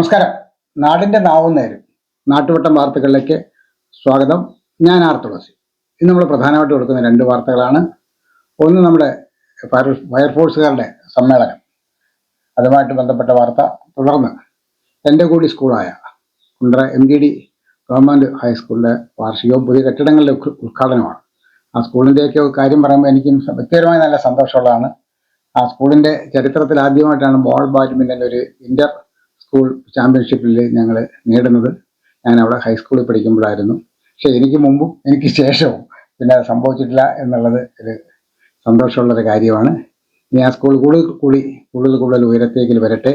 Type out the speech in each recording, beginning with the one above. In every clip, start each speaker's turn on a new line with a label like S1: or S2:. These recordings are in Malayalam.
S1: നമസ്കാരം. നാടിന്റെ നാവും നേരും. നാട്ടുവട്ടം വാർത്തകളിലേക്ക് സ്വാഗതം. ഞാൻ ആർ തുളസി. ഇന്ന് നമ്മൾ പ്രധാനമായിട്ട് കൊടുക്കുന്ന രണ്ട് വാർത്തകളാണ്. ഒന്ന് നമ്മുടെ ഫയർ ഫയർഫോഴ്സുകാരുടെ സമ്മേളനം. അതുമായിട്ട് ബന്ധപ്പെട്ട വാർത്ത. തുടർന്ന് എന്റെ കൂടി സ്കൂളായ Kundara M G D government ഹൈസ്കൂളിലെ വാർഷികവും പുതിയ കെട്ടിടങ്ങളുടെ ഉദ്ഘാടനമാണ്. ആ സ്കൂളിന്റെയൊക്കെ കാര്യം പറയുമ്പോൾ എനിക്കും വ്യക്തിപരമായി നല്ല സന്തോഷമുള്ളതാണ്. ആ സ്കൂളിന്റെ ചരിത്രത്തിൽ ആദ്യമായിട്ടാണ് ബോൾ ബാഡ്മിന്റൺ ഒരു ഇന്റർ സ്കൂൾ ചാമ്പ്യൻഷിപ്പിൽ ഞങ്ങൾ നേടുന്നത്. ഞാൻ അവിടെ ഹൈസ്കൂളിൽ പഠിക്കുമ്പോഴായിരുന്നു. പക്ഷെ എനിക്ക് മുമ്പും എനിക്ക് ശേഷവും പിന്നെ സംഭവിച്ചിട്ടില്ല എന്നുള്ളത് ഒരു സന്തോഷമുള്ളൊരു കാര്യമാണ്. ഇനി ആ സ്കൂൾ കൂടുതൽ കൂടി കൂടുതൽ കൂടുതൽ ഉയരത്തേക്കിൽ വരട്ടെ.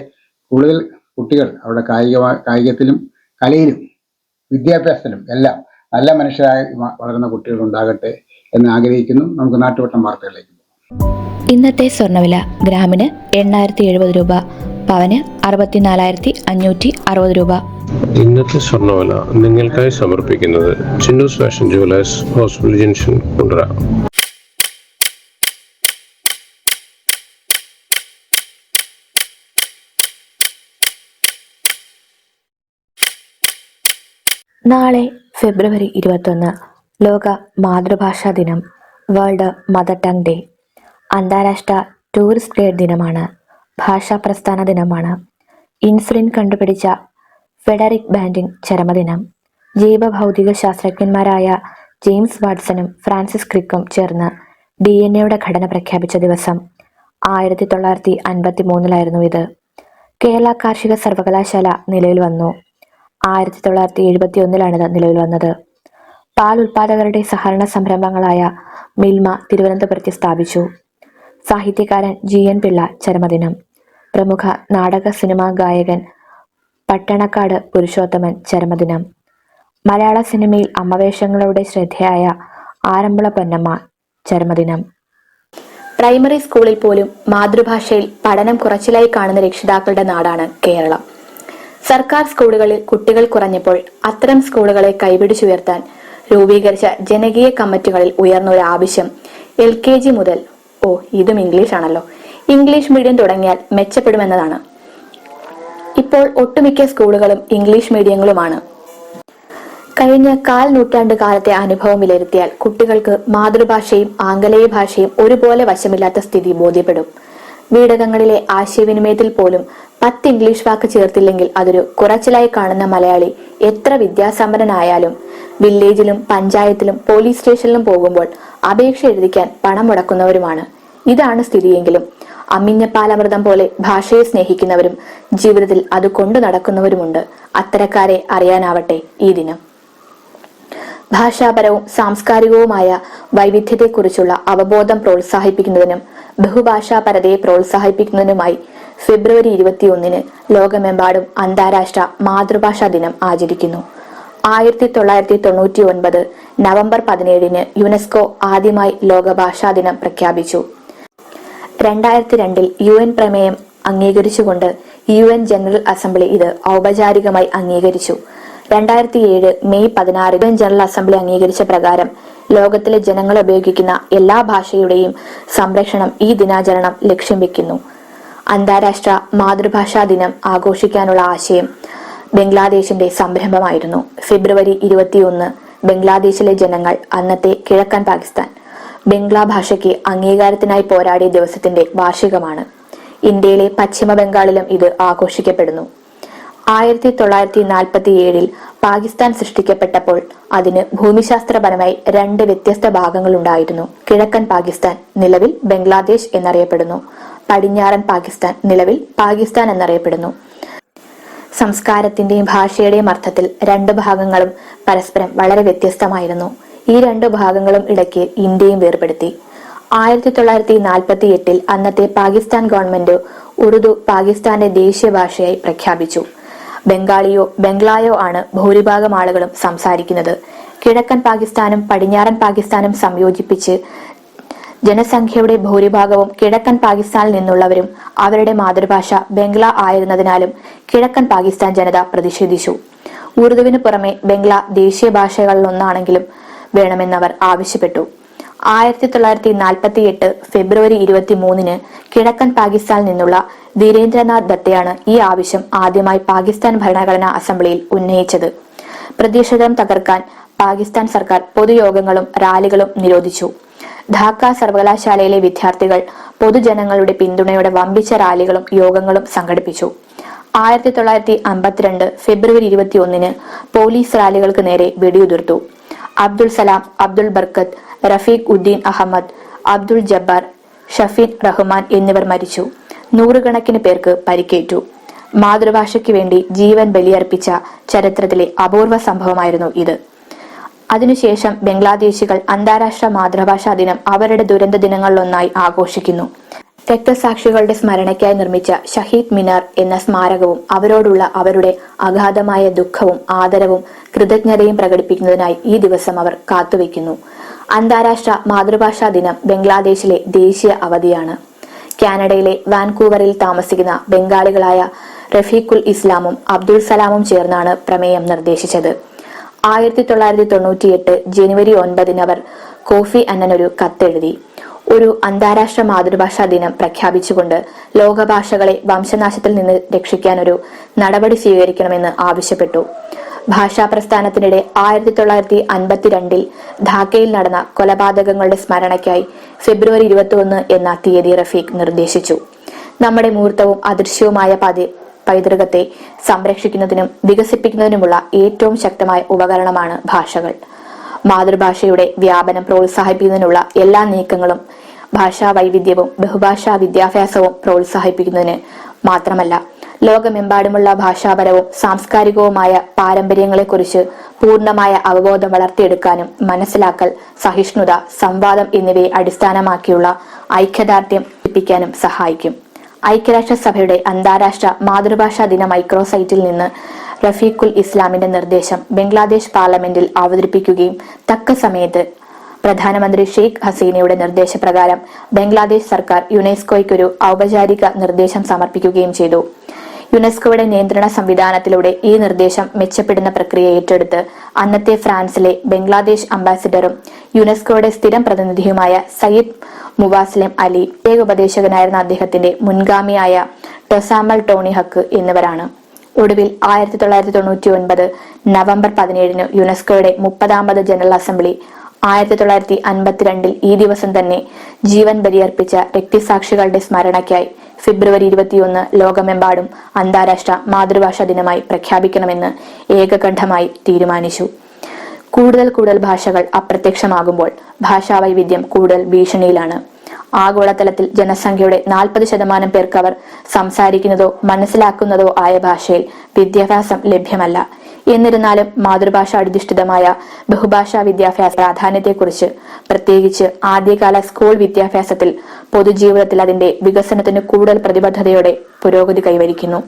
S1: കൂടുതൽ കുട്ടികൾ അവിടെ കായിക കായികത്തിലും കലയിലും വിദ്യാഭ്യാസത്തിലും എല്ലാം നല്ല മനുഷ്യരായി വളരുന്ന കുട്ടികൾ ഉണ്ടാകട്ടെ എന്ന് ആഗ്രഹിക്കുന്നു. നമുക്ക് നാട്ടുവട്ടം വാർത്തകളിലേക്ക്
S2: ഇന്നത്തെ സ്വർണവില ഗ്രാമിന് എണ്ണായിരത്തി എഴുപത് രൂപ. പവന് അറുപത്തിനാലായിരത്തി അഞ്ഞൂറ്റി അറുപത് രൂപ.
S3: ഇന്നത്തെ സ്വർണവില നിങ്ങൾക്കായി സമർപ്പിക്കുന്നത് Chinnus fashion jewellers hospital junction Kundara.
S2: നാളെ ഫെബ്രുവരി ഇരുപത്തൊന്ന് ലോക മാതൃഭാഷാ ദിനം വേൾഡ് മദർ ടങ് ഡേ അന്താരാഷ്ട്ര ടൂറിസ്റ്റ് ഗൈഡ് ദിനമാണ്. ഭാഷാ പ്രസ്ഥാന ദിനമാണ് ഇൻസുലിൻ കണ്ടുപിടിച്ച ഫെഡറിക് ബാൻഡിങ് ചരമദിനം. ജൈവഭൗതിക ശാസ്ത്രജ്ഞന്മാരായ ജെയിംസ് വാട്സണും ഫ്രാൻസിസ് ക്രിക്കും ചേർന്ന് ഡി എൻ എയുടെ ഘടന പ്രഖ്യാപിച്ച ദിവസം ആയിരത്തി തൊള്ളായിരത്തി അൻപത്തി മൂന്നിലായിരുന്നു ഇത്. കേരള കാർഷിക സർവകലാശാല നിലവിൽ വന്നു. ആയിരത്തി തൊള്ളായിരത്തി എഴുപത്തി ഒന്നിലാണിത് നിലവിൽ വന്നത്. പാൽ ഉൽപാദകരുടെ സഹകരണ സംരംഭങ്ങളായ മിൽമ തിരുവനന്തപുരത്ത് സ്ഥാപിച്ചു. സാഹിത്യകാരൻ ജി എൻ പിള്ള ചരമദിനം. പ്രമുഖ നാടക സിനിമാ ഗായകൻ പട്ടണക്കാട് പുരുഷോത്തമൻ ചരമദിനം. മലയാള സിനിമയിൽ അമ്മവേഷങ്ങളുടെ ശ്രദ്ധയായ ആരമ്പുള പൊന്നമ്മ ചരമദിനം. പ്രൈമറി സ്കൂളിൽ പോലും മാതൃഭാഷയിൽ പഠനം കുറച്ചിലായി കാണുന്ന രക്ഷിതാക്കളുടെ നാടാണ് കേരളം. സർക്കാർ സ്കൂളുകളിൽ കുട്ടികൾ കുറഞ്ഞപ്പോൾ അത്തരം സ്കൂളുകളെ കൈപിടിച്ചുയർത്താൻ രൂപീകരിച്ച ജനകീയ കമ്മിറ്റികളിൽ ഉയർന്ന ഒരു ആവശ്യം എൽ കെ ജി മുതൽ ഓ ഇതും ഇംഗ്ലീഷ് ആണല്ലോ ഇംഗ്ലീഷ് മീഡിയം തുടങ്ങിയാൽ മെച്ചപ്പെടുമെന്നതാണ്. ഇപ്പോൾ ഒട്ടുമിക്ക സ്കൂളുകളും ഇംഗ്ലീഷ് മീഡിയങ്ങളുമാണ്. കഴിഞ്ഞ കാൽ നൂറ്റാണ്ട് കാലത്തെ അനുഭവം വിലയിരുത്തിയാൽ കുട്ടികൾക്ക് മാതൃഭാഷയും ആംഗലേയ ഭാഷയും ഒരുപോലെ വശമില്ലാത്ത സ്ഥിതി ബോധ്യപ്പെടും. വീടകങ്ങളിലെ ആശയവിനിമയത്തിൽ പോലും പത്ത് ഇംഗ്ലീഷ് വാക്ക് ചേർത്തില്ലെങ്കിൽ അതൊരു കുറച്ചിലായി കാണുന്ന മലയാളി എത്ര വിദ്യാസമ്പന്നനായാലും വില്ലേജിലും പഞ്ചായത്തിലും പോലീസ് സ്റ്റേഷനിലും പോകുമ്പോൾ അപേക്ഷ എഴുതിക്കാൻ പണം മുടക്കുന്നവരുമാണ്. ഇതാണ് സ്ഥിതിയെങ്കിലും അമ്മിഞ്ഞപ്പാലമൃതം പോലെ ഭാഷയെ സ്നേഹിക്കുന്നവരും ജീവിതത്തിൽ അത് കൊണ്ടു നടക്കുന്നവരുമുണ്ട്. അത്തരക്കാരെ അറിയാനാവട്ടെ ഈ ദിനം. ഭാഷാപരവും സാംസ്കാരികവുമായ വൈവിധ്യത്തെക്കുറിച്ചുള്ള അവബോധം പ്രോത്സാഹിപ്പിക്കുന്നതിനും ബഹുഭാഷാപരതയെ പ്രോത്സാഹിപ്പിക്കുന്നതിനുമായി ഫെബ്രുവരി ഇരുപത്തിയൊന്നിന് ലോകമെമ്പാടും അന്താരാഷ്ട്ര മാതൃഭാഷാ ദിനം ആചരിക്കുന്നു. ആയിരത്തി തൊള്ളായിരത്തി തൊണ്ണൂറ്റി ഒൻപത് നവംബർ പതിനേഴിന് യുനെസ്കോ ആദ്യമായി ലോകഭാഷാ ദിനം പ്രഖ്യാപിച്ചു. രണ്ടായിരത്തി രണ്ടിൽ യു എൻ പ്രമേയം അംഗീകരിച്ചുകൊണ്ട് യു എൻ ജനറൽ അസംബ്ലി ഇത് ഔപചാരികമായി അംഗീകരിച്ചു. രണ്ടായിരത്തി ഏഴ് മെയ് പതിനാറ് യു എൻ ജനറൽ അസംബ്ലി അംഗീകരിച്ച പ്രകാരം ലോകത്തിലെ ജനങ്ങൾ ഉപയോഗിക്കുന്ന എല്ലാ ഭാഷയുടെയും സംരക്ഷണം ഈ ദിനാചരണം ലക്ഷ്യം വെക്കുന്നു. അന്താരാഷ്ട്ര മാതൃഭാഷാ ദിനം ആഘോഷിക്കാനുള്ള ആശയം ബംഗ്ലാദേശിന്റെ സംരംഭമായിരുന്നു. ഫെബ്രുവരി ഇരുപത്തിയൊന്ന് ബംഗ്ലാദേശിലെ ജനങ്ങൾ അന്നത്തെ കിഴക്കൻ പാകിസ്ഥാൻ ബംഗ്ലാ ഭാഷയ്ക്ക് അംഗീകാരത്തിനായി പോരാടിയ ദിവസത്തിന്റെ വാർഷികമാണ്. ഇന്ത്യയിലെ പശ്ചിമ ബംഗാളിലും ഇത് ആഘോഷിക്കപ്പെടുന്നു. ആയിരത്തി തൊള്ളായിരത്തി നാൽപ്പത്തി ഏഴിൽ പാകിസ്ഥാൻ സൃഷ്ടിക്കപ്പെട്ടപ്പോൾ അതിന് ഭൂമിശാസ്ത്രപരമായി രണ്ട് വ്യത്യസ്ത ഭാഗങ്ങളുണ്ടായിരുന്നു. കിഴക്കൻ പാകിസ്ഥാൻ നിലവിൽ ബംഗ്ലാദേശ് എന്നറിയപ്പെടുന്നു. പടിഞ്ഞാറൻ പാകിസ്ഥാൻ നിലവിൽ പാകിസ്ഥാൻ എന്നറിയപ്പെടുന്നു. സംസ്കാരത്തിന്റെയും ഭാഷയുടെയും അർത്ഥത്തിൽ രണ്ട് ഭാഗങ്ങളും പരസ്പരം വളരെ വ്യത്യസ്തമായിരുന്നു. ഈ രണ്ട് ഭാഗങ്ങളും ഇടയ്ക്ക് ഇന്ത്യയും വേർപെടുത്തി. ആയിരത്തി തൊള്ളായിരത്തി നാൽപ്പത്തി എട്ടിൽ അന്നത്തെ പാകിസ്ഥാൻ ഗവൺമെന്റ് ഉറുദു പാകിസ്ഥാന്റെ ദേശീയ ഭാഷയായി പ്രഖ്യാപിച്ചു. ബംഗാളിയോ ബംഗ്ലായോ ആണ് ഭൂരിഭാഗം ആളുകളും സംസാരിക്കുന്നത്. കിഴക്കൻ പാകിസ്ഥാനും പടിഞ്ഞാറൻ പാകിസ്ഥാനും സംയോജിപ്പിച്ച് ജനസംഖ്യയുടെ ഭൂരിഭാഗവും കിഴക്കൻ പാകിസ്ഥാനിൽ നിന്നുള്ളവരും അവരുടെ മാതൃഭാഷ ബംഗ്ല ആയിരുന്നതിനാലും കിഴക്കൻ പാകിസ്ഥാൻ ജനത പ്രതിഷേധിച്ചു. ഉറുദുവിന് പുറമെ ബംഗ്ല ദേശീയ ഭാഷകളിലൊന്നാണെങ്കിലും വേണമെന്നവർ ആവശ്യപ്പെട്ടു. ആയിരത്തി തൊള്ളായിരത്തി നാൽപ്പത്തി എട്ട് ഫെബ്രുവരി ഇരുപത്തി മൂന്നിന് കിഴക്കൻ പാകിസ്ഥാനിൽ നിന്നുള്ള ധീരേന്ദ്രനാഥ് ദത്തയാണ് ഈ ആവശ്യം ആദ്യമായി പാകിസ്ഥാൻ ഭരണഘടനാ അസംബ്ലിയിൽ ഉന്നയിച്ചത്. പ്രതിഷേധം തകർക്കാൻ പാകിസ്ഥാൻ സർക്കാർ പൊതുയോഗങ്ങളും റാലികളും നിരോധിച്ചു. ധാക്ക സർവകലാശാലയിലെ വിദ്യാർത്ഥികൾ പൊതുജനങ്ങളുടെ പിന്തുണയോടെ വമ്പിച്ച റാലികളും യോഗങ്ങളും സംഘടിപ്പിച്ചു. ആയിരത്തി തൊള്ളായിരത്തി അമ്പത്തിരണ്ട് ഫെബ്രുവരി ഇരുപത്തി ഒന്നിന് പോലീസ് റാലികൾക്ക് നേരെ വെടിയുതിർത്തു. അബ്ദുൾ സലാം അബ്ദുൽ ബർക്കത്ത് റഫീഖ് ഉദ്ദീൻ അഹമ്മദ് അബ്ദുൾ ജബ്ബാർ ഷഫീദ് റഹ്മാൻ എന്നിവർ മരിച്ചു. നൂറുകണക്കിന് പേർക്ക് പരിക്കേറ്റു. മാതൃഭാഷയ്ക്ക് വേണ്ടി ജീവൻ ബലിയർപ്പിച്ച ചരിത്രത്തിലെ അപൂർവ സംഭവമായിരുന്നു ഇത്. അതിനുശേഷം ബംഗ്ലാദേശികൾ അന്താരാഷ്ട്ര മാതൃഭാഷാ ദിനം അവരുടെ ദുരന്ത ദിനങ്ങളിലൊന്നായി ആഘോഷിക്കുന്നു. രക്തസാക്ഷികളുടെ സ്മരണയ്ക്കായി നിർമ്മിച്ച ഷഹീദ് മിനാർ എന്ന സ്മാരകവും അവരോടുള്ള അവരുടെ അഗാധമായ ദുഃഖവും ആദരവും കൃതജ്ഞതയും പ്രകടിപ്പിക്കുന്നതിനായി ഈ ദിവസം അവർ കാത്തുവെക്കുന്നു അന്താരാഷ്ട്ര മാതൃഭാഷാ ദിനം ബംഗ്ലാദേശിലെ ദേശീയ അവധിയാണ്. കാനഡയിലെ വാൻകൂവറിൽ താമസിക്കുന്ന ബംഗാളികളായ റഫീഖുൽ ഇസ്ലാമും അബ്ദുൾ സലാമും ചേർന്നാണ് പ്രമേയം നിർദ്ദേശിച്ചത്. ആയിരത്തി തൊള്ളായിരത്തി തൊണ്ണൂറ്റിയെട്ട് ജനുവരി ഒൻപതിന് അവർ കോഫി അന്നനൊരു കത്തെഴുതി. ഒരു അന്താരാഷ്ട്ര മാതൃഭാഷാ ദിനം പ്രഖ്യാപിച്ചുകൊണ്ട് ലോകഭാഷകളെ വംശനാശത്തിൽ നിന്ന് രക്ഷിക്കാൻ ഒരു നടപടി സ്വീകരിക്കണമെന്ന് ആവശ്യപ്പെട്ടു. ഭാഷാ പ്രസ്ഥാനത്തിനിടെ ആയിരത്തി തൊള്ളായിരത്തി അൻപത്തിരണ്ടിൽ ധാക്കയിൽ നടന്ന കൊലപാതകങ്ങളുടെ സ്മരണയ്ക്കായി ഫെബ്രുവരി ഇരുപത്തി ഒന്ന് എന്ന തീയതി റഫീഖ് നിർദ്ദേശിച്ചു. നമ്മുടെ മൂർത്തവും അദൃശ്യവുമായ പതി പൈതൃകത്തെ സംരക്ഷിക്കുന്നതിനും വികസിപ്പിക്കുന്നതിനുമുള്ള ഏറ്റവും ശക്തമായ ഉപകരണമാണ് ഭാഷകൾ. മാതൃഭാഷയുടെ വ്യാപനം പ്രോത്സാഹിപ്പിക്കുന്നതിനുള്ള എല്ലാ നീക്കങ്ങളും ഭാഷാ വൈവിധ്യവും ബഹുഭാഷാ വിദ്യാഭ്യാസവും പ്രോത്സാഹിപ്പിക്കുന്നതിന് മാത്രമല്ല ലോകമെമ്പാടുമുള്ള ഭാഷാപരവും സാംസ്കാരികവുമായ പാരമ്പര്യങ്ങളെക്കുറിച്ച് പൂർണമായ അവബോധം വളർത്തിയെടുക്കാനും മനസ്സിലാക്കൽ സഹിഷ്ണുത സംവാദം എന്നിവയെ അടിസ്ഥാനമാക്കിയുള്ള ഐക്യദാർഢ്യം എത്തിക്കാനും സഹായിക്കും. ഐക്യരാഷ്ട്രസഭയുടെ അന്താരാഷ്ട്ര മാതൃഭാഷാ ദിന മൈക്രോസൈറ്റിൽ നിന്ന് റഫീഖുൽ ഇസ്ലാമിന്റെ നിർദ്ദേശം ബംഗ്ലാദേശ് പാർലമെന്റിൽ അവതരിപ്പിക്കുകയും തക്ക സമയത്ത് പ്രധാനമന്ത്രി ഷെയ്ഖ് ഹസീനയുടെ നിർദ്ദേശപ്രകാരം ബംഗ്ലാദേശ് സർക്കാർ യുനെസ്കോയ്ക്കൊരു ഔപചാരിക നിർദ്ദേശം സമർപ്പിക്കുകയും ചെയ്തു. യുനെസ്കോയുടെ നിയന്ത്രണ സംവിധാനത്തിലൂടെ ഈ നിർദ്ദേശം മെച്ചപ്പെടുന്ന പ്രക്രിയ ഏറ്റെടുത്ത് അന്നത്തെ ഫ്രാൻസിലെ ബംഗ്ലാദേശ് അംബാസിഡറും യുനെസ്കോയുടെ സ്ഥിരം പ്രതിനിധിയുമായ സയ്യിദ് മുവാസ്ലിം അലി പ്രത്യേക ഉപദേശകനായിരുന്ന അദ്ദേഹത്തിന്റെ മുൻഗാമിയായ ടൊസാമൽ ടോണി ഹക്ക് എന്നിവരാണ്. ഒടുവിൽ ആയിരത്തി തൊള്ളായിരത്തി തൊണ്ണൂറ്റി ഒൻപത് നവംബർ പതിനേഴിന് യുനെസ്കോയുടെ മുപ്പതാമത് ജനറൽ അസംബ്ലി. ആയിരത്തി തൊള്ളായിരത്തി അൻപത്തിരണ്ടിൽ ഈ ദിവസം തന്നെ ജീവൻ ബലിയർപ്പിച്ച രക്തസാക്ഷികളുടെ സ്മരണയ്ക്കായി ഫെബ്രുവരി ഇരുപത്തിയൊന്ന് ലോകമെമ്പാടും അന്താരാഷ്ട്ര മാതൃഭാഷാ ദിനമായി പ്രഖ്യാപിക്കണമെന്ന് ഏകകണ്ഠമായി തീരുമാനിച്ചു. കൂടുതൽ കൂടുതൽ ഭാഷകൾ അപ്രത്യക്ഷമാകുമ്പോൾ ഭാഷാവൈവിധ്യം കൂടുതൽ ഭീഷണിയിലാണ്. ആഗോളതലത്തിൽ ജനസംഖ്യയുടെ നാൽപ്പത് ശതമാനം പേർക്ക് അവർ സംസാരിക്കുന്നതോ മനസ്സിലാക്കുന്നതോ ആയ ഭാഷയിൽ വിദ്യാഭ്യാസം ലഭ്യമല്ല. എന്നിരുന്നാലും മാതൃഭാഷ അധിഷ്ഠിതമായ ബഹുഭാഷാ വിദ്യാഭ്യാസ പ്രാധാന്യത്തെക്കുറിച്ച് പ്രത്യേകിച്ച് ആദ്യകാല സ്കൂൾ വിദ്യാഭ്യാസത്തിൽ പൊതുജീവിതത്തിൽ അതിന്റെ വികസനത്തിന് കൂടുതൽ പ്രതിബദ്ധതയോടെ പുരോഗതി കൈവരിക്കുന്നു.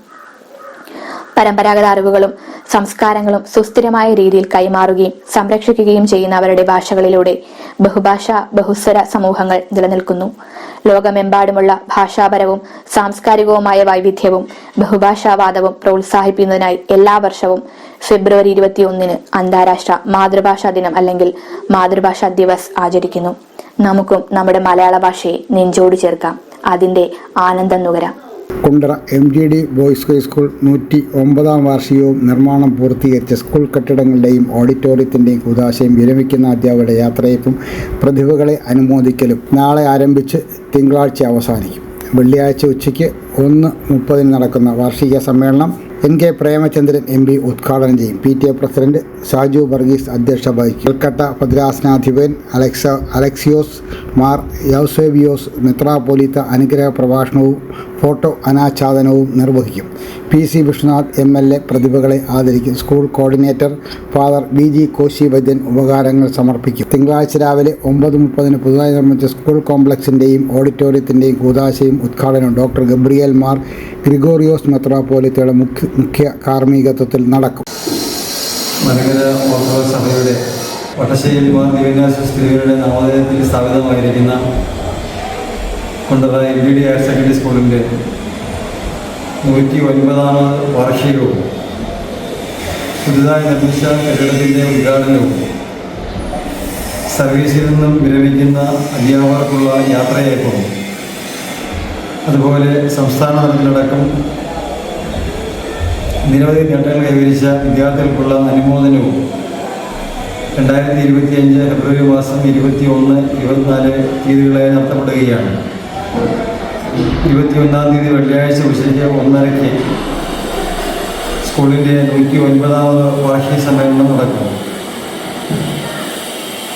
S2: പരമ്പരാഗത അറിവുകളും സംസ്കാരങ്ങളും സുസ്ഥിരമായ രീതിയിൽ കൈമാറുകയും സംരക്ഷിക്കുകയും ചെയ്യുന്ന അവരുടെ ഭാഷകളിലൂടെ ബഹുഭാഷ ബഹുസ്വര സമൂഹങ്ങൾ നിലനിൽക്കുന്നു. ലോകമെമ്പാടുമുള്ള ഭാഷാപരവും സാംസ്കാരികവുമായ വൈവിധ്യവും ബഹുഭാഷാവാദവും പ്രോത്സാഹിപ്പിക്കുന്നതിനായി എല്ലാ വർഷവും ഫെബ്രുവരി ഇരുപത്തിയൊന്നിന് അന്താരാഷ്ട്ര മാതൃഭാഷാ ദിനം അല്ലെങ്കിൽ മാതൃഭാഷാ ദിവസ് ആചരിക്കുന്നു. നമുക്കും നമ്മുടെ മലയാള ഭാഷയെ നെഞ്ചോട് ചേർക്കാം. അതിന്റെ ആനന്ദം നുകരാം.
S1: Kundara M G D boys high school നൂറ്റി ഒമ്പതാം വാർഷികവും നിർമ്മാണം പൂർത്തീകരിച്ച സ്കൂൾ കെട്ടിടങ്ങളുടെയും ഓഡിറ്റോറിയത്തിന്റെയും കുതാശയും വിരമിക്കുന്ന അധ്യാപകരുടെ യാത്രയപ്പും പ്രതിഭകളെ അനുമോദിക്കലും നാളെ ആരംഭിച്ച് തിങ്കളാഴ്ച അവസാനിക്കും. വെള്ളിയാഴ്ച ഉച്ചയ്ക്ക് ഒന്ന് മുപ്പതിന് നടക്കുന്ന വാർഷിക സമ്മേളനം N K Premachandran M P ഉദ്ഘാടനം ചെയ്യും. P T A president Shaju Varghese അധ്യക്ഷത വഹിക്കും. കൽക്കട്ട ഭദ്രാസനാധിപൻ അലക്സ അലക്സിയോസ് മാർ യൗസേബിയോസ് മെത്രാപോലിത്ത അനുഗ്രഹ പ്രഭാഷണവും ഫോട്ടോ അനാച്ഛാദനവും നിർവഹിക്കും. P C Vishnunath M L A പ്രതിഭകളെ ആദരിക്കും. School coordinator father B G Koshy Vaidyan ഉപകാരങ്ങൾ സമർപ്പിക്കും. തിങ്കളാഴ്ച രാവിലെ ഒമ്പത് മുപ്പതിന് പുതുതായി നിർമ്മിച്ച സ്കൂൾ കോംപ്ലക്സിന്റെയും ഓഡിറ്റോറിയത്തിന്റെയും കൂതാശയും ഉദ്ഘാടനവും ഡോക്ടർ ഗബ്രിയേൽ മാർ ഗ്രിഗോറിയോസ് മെത്രാപോലിത്തയുടെ മുഖ്യ മുഖ്യ കാർമ്മികത്വത്തിൽ നടക്കും.
S4: വട്ടശ്ശേരി മാർ ദിവ്യനാശ സ്ത്രീകളുടെ നവോദയത്തിൽ സ്ഥാപിതമായിരിക്കുന്ന Kundara M B D higher secondary സ്കൂളിന്റെ നൂറ്റി ഒൻപതാമത് വാർഷികവും പുതുതായി നിർമ്മിച്ച കെട്ടിടത്തിന്റെ ഉദ്ഘാടനവും സർവീസിൽ നിന്നും വിരമിക്കുന്ന അധ്യാപകർക്കുള്ള യാത്രയയപ്പും അതുപോലെ സംസ്ഥാന തലത്തിലടക്കം നിരവധി നേട്ടങ്ങൾ കൈവരിച്ച വിദ്യാർത്ഥികൾക്കുള്ള അനുമോദനവും രണ്ടായിരത്തി ഇരുപത്തിയഞ്ച് ഫെബ്രുവരി മാസം ഇരുപത്തി ഒന്ന് ഇരുപത്തിനാല് തീയതികളായി നടത്തപ്പെടുകയാണ്. ഇരുപത്തി ഒന്നാം തീയതി വെള്ളിയാഴ്ച ഉച്ചയ്ക്ക് ഒന്നരയ്ക്ക് സ്കൂളിന്റെ നൂറ്റി ഒൻപതാമത് വാർഷിക സമ്മേളനം നടക്കും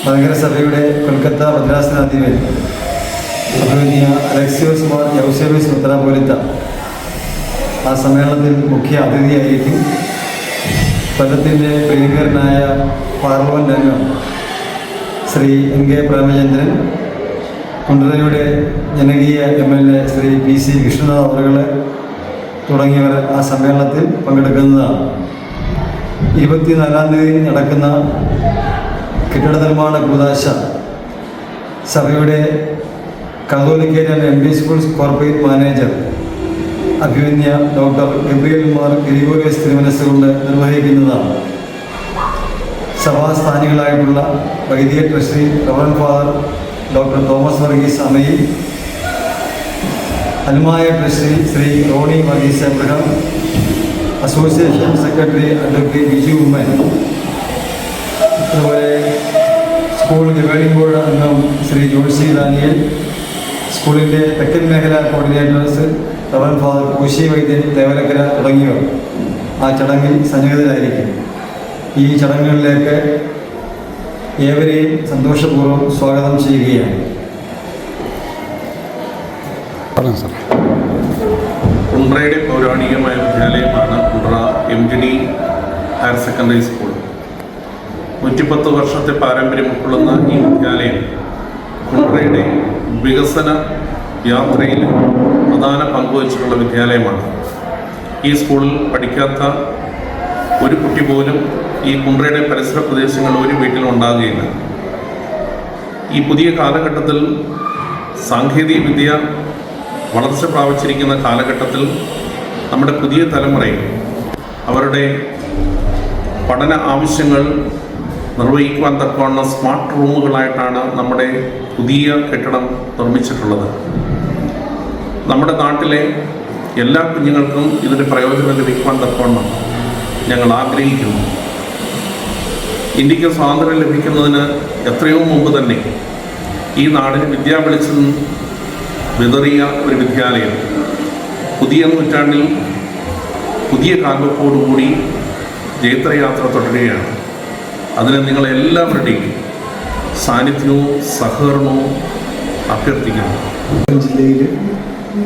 S4: നഗരസഭയുടെ കൊൽക്കത്ത ഭദ്രാസനാധിപൻ അഭിമന്യ അലക്സിയോസ് മാർ യൗസേബിസ് മെത്രാപോലിത്ത ആ സമ്മേളനത്തിൽ മുഖ്യ അതിഥിയായിരിക്കും. കൊല്ലത്തിന്റെ പ്രിയങ്കരനായ പാർലമെന്റ് അംഗം ശ്രീ എൻ കെ പ്രേമചന്ദ്രൻ കുണ്ടറയുടെ ജനകീയ M L A Shri P C Krishnanath അവറുകൾ തുടങ്ങിയവർ ആ സമ്മേളനത്തിൽ പങ്കെടുക്കുന്നതാണ്. ഇരുപത്തിനാലാം തീയതി നടക്കുന്ന കെട്ടിട നിർമ്മാണ കൂതാശ സഭയുടെ catholicate M B schools corporate manager അഭിമന്യ ഡോക്ടർ ഗബ്രിയൽ മാർ ഗ്രിഗോറിയസ് തിരുമനസ് കൊണ്ട് നിർവഹിക്കുന്നതാണ് സഭാസ്ഥാനികളായിട്ടുള്ള വൈദിക trustee reverend father doctor Thomas Varghese അമ്മയും അൽമായ trustee Shri Ronny Varghese Abraham association secretary advocate Biju Oommen അതുപോലെ സ്കൂൾ ഗവേണിംഗ് ബോർഡ് അംഗം ശ്രീ ജോഷി ദാനിയൽ സ്കൂളിന്റെ തെക്കൻ മേഖല coordinators reverend father Koshy Vaidyan Devalakkara തുടങ്ങിയവർ ആ ചടങ്ങിൽ സന്നിഹിതരായിരിക്കും. ഈ ചടങ്ങുകളിലേക്ക് ഏവരെയും സന്തോഷപൂർവം സ്വാഗതം ചെയ്യുകയാണ്.
S3: കുണ്ട്രയുടെ പൗരാണികമായ വിദ്യാലയമാണ് Kundara M G D higher secondary school. നൂറ്റിപ്പത്ത് വർഷത്തെ പാരമ്പര്യം ഉൾക്കൊള്ളുന്ന ഈ വിദ്യാലയം കുണ്ട്രയുടെ വികസന യാത്രയിൽ പ്രധാന പങ്കുവച്ചിട്ടുള്ള വിദ്യാലയമാണ്. ഈ സ്കൂളിൽ പഠിക്കാത്ത ഒരു കുട്ടി പോലും ഈ കുണ്ട്രയുടെ പരിസര പ്രദേശങ്ങളിൽ ഒരു വീട്ടിലും ഉണ്ടാകുകയില്ല. ഈ പുതിയ കാലഘട്ടത്തിൽ സാങ്കേതിക വിദ്യ വളർച്ച പ്രാപിച്ചിരിക്കുന്ന കാലഘട്ടത്തിൽ നമ്മുടെ പുതിയ തലമുറയിൽ അവരുടെ പഠന ആവശ്യങ്ങൾ നിർവഹിക്കുവാൻ തക്കവണ്ണം സ്മാർട്ട് റൂമുകളായിട്ടാണ് നമ്മുടെ പുതിയ കെട്ടിടം നിർമ്മിച്ചിട്ടുള്ളത്. നമ്മുടെ നാട്ടിലെ എല്ലാ കുഞ്ഞുങ്ങൾക്കും ഇതിന്റെ പ്രയോജനം ലഭിക്കുവാൻ തക്കവണ്ണം ഞങ്ങൾ ആഗ്രഹിക്കുന്നു. ഇന്ത്യയ്ക്ക് സ്വാതന്ത്ര്യം ലഭിക്കുന്നതിന് എത്രയോ മുമ്പ് തന്നെ ഈ നാടിന് വിദ്യാഭ്യാസം വിതറിയ ഒരു വിദ്യാലയം. പുതിയ നൂറ്റാണ്ടിൽ പുതിയ കാൽവെപ്പോടുകൂടി ജൈത്രയാത്ര തുടരുകയാണ്. അതിന് നിങ്ങളെല്ലാവരുടെയും സാന്നിധ്യവും സഹകരണവും അഭ്യർത്ഥിക്കുന്നു.
S5: ജില്ലയിൽ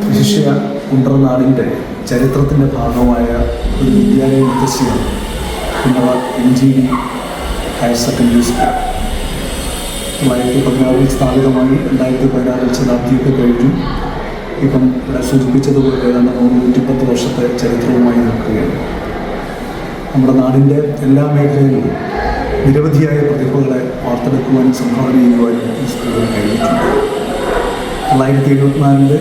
S5: വിശിഷ്യ കുണ്ടറനാടിന്റെ ചരിത്രത്തിന്റെ ഭാഗമായ ഒരു വിദ്യാലയ മുത്തശ്ശിയാണ് Kundara M G D higher secondary school തൊള്ളായിരത്തി പതിനാറിൽ സ്ഥാപിതമായി രണ്ടായിരത്തി പതിനാറിൽ ശതാബ്ദിയൊക്കെ കഴിഞ്ഞു. ഇപ്പം ഇവിടെ സൂചിപ്പിച്ചതുപോലെ ഏതാണ്ട് നൂറ്റിപ്പത്ത് വർഷത്തെ ചരിത്രവുമായി നിൽക്കുകയാണ്. നമ്മുടെ നാടിന്റെ എല്ലാ മേഖലയിലും നിരവധിയായ പ്രതിഭകളെ വാർത്തെടുക്കുവാനും സംഭാവന ചെയ്യുവാനും ഈ സ്കൂളിൽ കഴിഞ്ഞിട്ടുണ്ട്. തൊള്ളായിരത്തി എഴുപത്തിനാലിൽ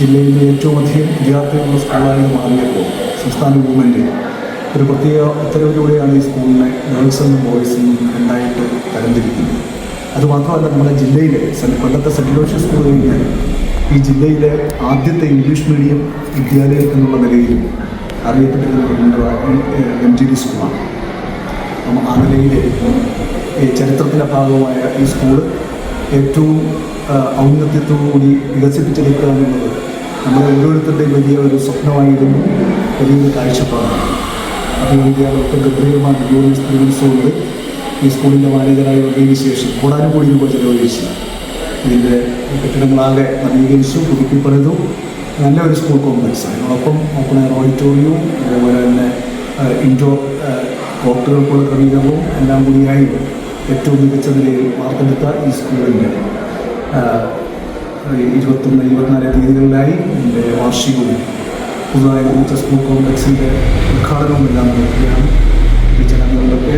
S5: ജില്ലയിലെ ഏറ്റവും അധികം വിദ്യാർത്ഥികളുള്ള സ്കൂളായി മാറിയപ്പോൾ സംസ്ഥാന ഗവൺമെന്റ് ഒരു പ്രത്യേക ഉത്തരവിലൂടെയാണ് ഈ സ്കൂളിനെ ഗേൾസ് ബോയ്സ് രണ്ടായിട്ട് തരംതിരിക്കുന്നത്. അതുമാത്രമല്ല നമ്മുടെ ജില്ലയിലെ കൊല്ലത്തെ സെന്റ് ജോഷ്യസ് സ്കൂൾ കഴിഞ്ഞാൽ ഈ ജില്ലയിലെ ആദ്യത്തെ ഇംഗ്ലീഷ് മീഡിയം വിദ്യാലയം എന്നുള്ള നിലയിൽ അറിയപ്പെട്ടിരുന്ന എം ജി ഡി സ്കൂളാണ്. അപ്പം ആ ഈ ചരിത്രത്തിന്റെ ഭാഗമായ ഈ സ്കൂൾ ഏറ്റവും ഔന്നത്യത്തോടു കൂടി വികസിപ്പിച്ചെടുക്കുക എന്നുള്ളത് നമ്മുടെ ഓരോരുത്തരുടെയും വലിയ ഒരു സ്വപ്നമായിരുന്നു വലിയൊരു കാഴ്ചപ്പാടാണ്. അഭിവൃദ്ധിയ ഡോക്ടർ ഗബ്രിയമാർ ജോലിസ് തിരുവനന്തപുരത്ത് ഈ സ്കൂളിന്റെ മാനേജറായി വന്നതിന് ശേഷം കൂടാനും കൂടി രൂപ ചെലവഴിച്ച്. ഇതിന്റെ കെട്ടിടങ്ങളാകെ നവീകരിച്ചു പുതുക്കി പണിതു നല്ല ഒരു സ്കൂൾ കോംപ്ലക്സ് അതിനോടൊപ്പം ഓപ്പൺ എയർ ഓഡിറ്റോറിയവും അതേപോലെ തന്നെ ഇൻഡോർ കോർട്ടുകൾക്കുള്ള ക്രമീകരണവും എല്ലാം കൂടിയായി ഏറ്റവും മികച്ച നിലയിൽ വാർത്തെടുത്ത ഈ സ്കൂളിന്റെ ഇരുപത്തൊന്ന് ഇരുപത്തിനാല് തീയതികളിലായി എന്റെ വാർഷികവും പുതുതായി നിർമ്മിച്ച സ്കൂൾ കോംപ്ലക്സിന്റെ ഉദ്ഘാടനവും എല്ലാം നടക്കുകയാണ്. ഈ ചടങ്ങുകളിലൊക്കെ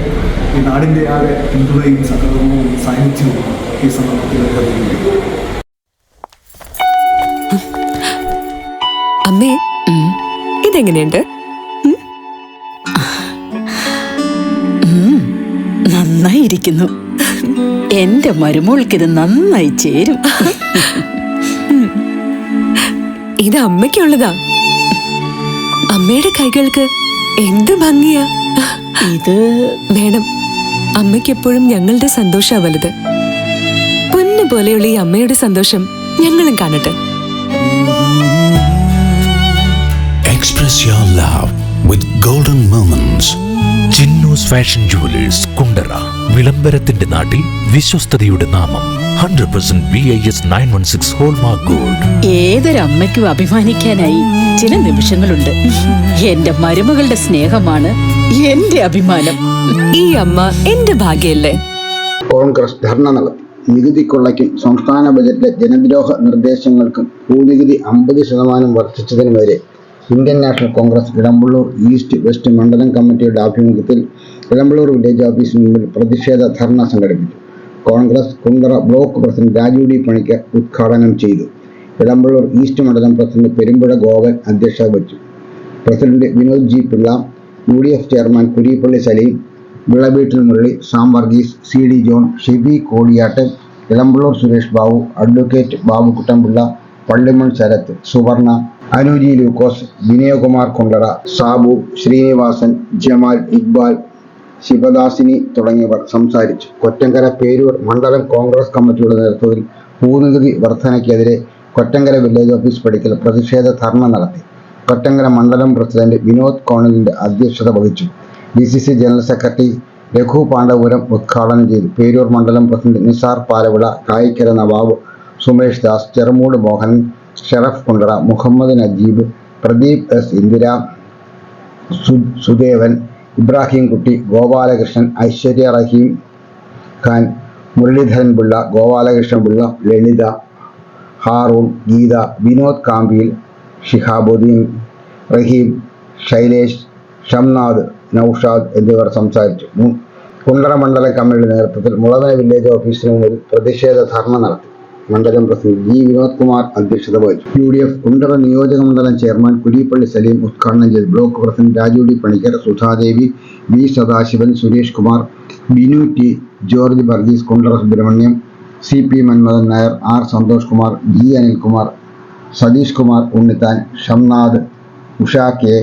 S5: ഈ നാടിന്റെ ആകെ പിന്തുണയും സഹകരണവും സാന്നിധ്യവും ഈ സന്ദർഭത്തിൽ
S6: അമ്മേ ഇതെങ്ങനെയുണ്ട്? നന്നായി ഇരിക്കുന്നു
S7: എന്റെ മരുമോൾക്ക് ഇത് നന്നായി ചേരും.
S6: ഇത് അമ്മയ്ക്കുള്ളതാ. അമ്മയുടെ കൈകൾക്ക് എന്ത് ഭംഗിയാ.
S7: ഇത്
S6: വേണം അമ്മയ്ക്ക് എപ്പോഴും ഞങ്ങളുടെ സന്തോഷാ വലുത്. പൊന്നു പോലെയുള്ള ഈ അമ്മയുടെ സന്തോഷം ഞങ്ങളും കാണട്ടെ.
S8: Express your love with golden moments. Chinnus fashion jewellers Kundara വിളംബരത്തിന്റെ നാട്ടിൽ വിശ്വസ്തയുടെ നാമം. Hundred percent B I S nine one six hallmark gold
S7: ഏതൊരമ്മയ്ക്കും അഭിമാനിക്കാനായി ചില നിമിഷങ്ങളുണ്ട്. എന്റെ മരുമകളുടെ സ്നേഹമാണ് എന്റെ അഭിമാനം.
S6: ഈ അമ്മ എന്റെ ഭാഗ്യല്ലേ?
S1: കോൺഗ്രസ് ധർണ നടത്തി. നികുതി കൊള്ളയ്ക്കും സംസ്ഥാന ബജറ്റിലെ ജനദ്രോഹ നിർദ്ദേശങ്ങൾക്കും ഭൂനികുതി അമ്പത് ശതമാനം വർദ്ധിച്ചതിനുമെതിരെ Indian national congress Elampalloor east west മണ്ഡലം കമ്മിറ്റിയുടെ ആഭിമുഖ്യത്തിൽ ഇളമ്പള്ളൂർ വില്ലേജ് ഓഫീസിന് മുമ്പിൽ പ്രതിഷേധ ധർണ സംഘടിപ്പിച്ചു. Congress Kundara block president Raju D Panicker ഉദ്ഘാടനം ചെയ്തു. ഇളമ്പള്ളൂർ ഈസ്റ്റ് മണ്ഡലം പ്രസിഡന്റ് പെരുമ്പുഴ ഗോവൻ അധ്യക്ഷത വഹിച്ചു. President Vinod G Pillai U D F chairman Kurippally Saleem Vilaveettil Murali Sam Varghese C D John Shibi Kodiyattu Elampalloor Suresh Babu advocate Babukuttanpillai Pallimon Sarath Suvarna Anuji Lukose Vinayakumar Kundara Sabu Srinivasan Jamal Iqbal Sivadasini തുടങ്ങിയവർ സംസാരിച്ചു. കൊറ്റങ്കര പേരൂർ മണ്ഡലം കോൺഗ്രസ് കമ്മിറ്റിയുടെ നേതൃത്വത്തിൽ ഭൂനികുതി വർധനയ്ക്കെതിരെ കൊറ്റങ്കര വില്ലേജ് ഓഫീസ് പടിക്കൽ പ്രതിഷേധ ധർണ നടത്തി. കൊറ്റങ്കര മണ്ഡലം പ്രസിഡന്റ് വിനോദ് കോണലിന്റെ അധ്യക്ഷത വഹിച്ചു. D C C general secretary Raghu Pandapuram ഉദ്ഘാടനം ചെയ്തു. പേരൂർ മണ്ഡലം പ്രസിഡന്റ് നിസാർ പാലവിള കായിക്കര നവാബ് സുമേഷ് ദാസ് ചെറുമൂട് മോഹൻ ഷെറഫ് കുണ്ടറ മുഹമ്മദ് നജീബ് പ്രദീപ് എസ് ഇന്ദിര സുദേവൻ ഇബ്രാഹിം കുട്ടി ഗോപാലകൃഷ്ണൻ ഐശ്വര്യ റഹീം ഖാൻ മുരളീധരൻ പിള്ള ഗോപാലകൃഷ്ണൻ പിള്ള ലളിത ഹാറൂൺ ഗീത വിനോദ് കാമ്പിയിൽ ഷിഹാബുദ്ദീൻ റഹീം ശൈലേഷ് ഷംനാദ് നൌഷാദ് എന്നിവർ സംസാരിച്ചു. കുണ്ടറ മണ്ഡലം കമ്മിറ്റിയുടെ നേതൃത്വത്തിൽ മുളവന വില്ലേജ് ഓഫീസിന് മുന്നിൽ പ്രതിഷേധ ധർണ നടത്തി. മണ്ഡലം പ്രസിഡന്റ് ജി. വിനോദ് കുമാർ അധ്യക്ഷത വഹിച്ചു. യു ഡി എഫ് കുണ്ടറ നിയോജക മണ്ഡലം ചെയർമാൻ കുരിപ്പള്ളി സലീം ഉദ്ഘാടനം ചെയ്തു. Block president Raju D Panicker Sudhadevi V. Sadasivan Suresh Kumar Binu T. George Varghese Kundara Subrahmanyam C. P. Manmadhan Nair R. Santhosh Kumar G. Anilkumar Satheesh Kumar Unnithan Shamnath Usha K.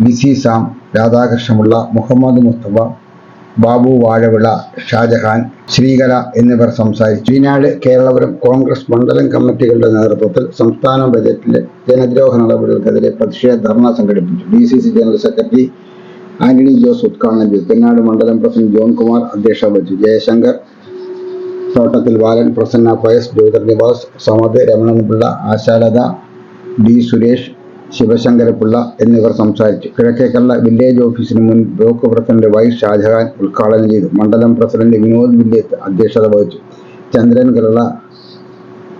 S1: V C Sam രാധാകൃഷ്ണമുള്ള Muhammad Mustafa Babu Vazhavila Shah Jahan Sreekala എന്നിവർ സംസാരിച്ചു. ഈനാട് കേരളപുരം കോൺഗ്രസ് മണ്ഡലം കമ്മിറ്റികളുടെ നേതൃത്വത്തിൽ സംസ്ഥാന ബജറ്റിലെ ജനദ്രോഹ നടപടികൾക്കെതിരെ പ്രതിഷേധ ധർണ സംഘടിപ്പിച്ചു. D C C general secretary Antony Jose ഉദ്ഘാടനം ചെയ്തു. തെന്നാട് മണ്ഡലം പ്രസിഡന്റ് ജോൺ കുമാർ അധ്യക്ഷത വഹിച്ചു. ജയശങ്കർ തോട്ടത്തിൽ ബാലൻ പ്രസന്ന ഫയസ് ജ്യോതിർനിവാസ് സമദ് രമണൻപിള്ള ആശാലത ഡി സുരേഷ് ശിവശങ്കരപിള്ള എന്നിവർ സംസാരിച്ചു. കിഴക്കേക്കള്ള വില്ലേജ് ഓഫീസിന് മുൻ ബ്ലോക്ക് പ്രസിഡന്റ് വൈ ഷാജഹാൻ ഉദ്ഘാടനം ചെയ്തു. മണ്ഡലം പ്രസിഡന്റ് വിനോദ് വില്ലേത്ത് അധ്യക്ഷത വഹിച്ചു. Chandran Kerala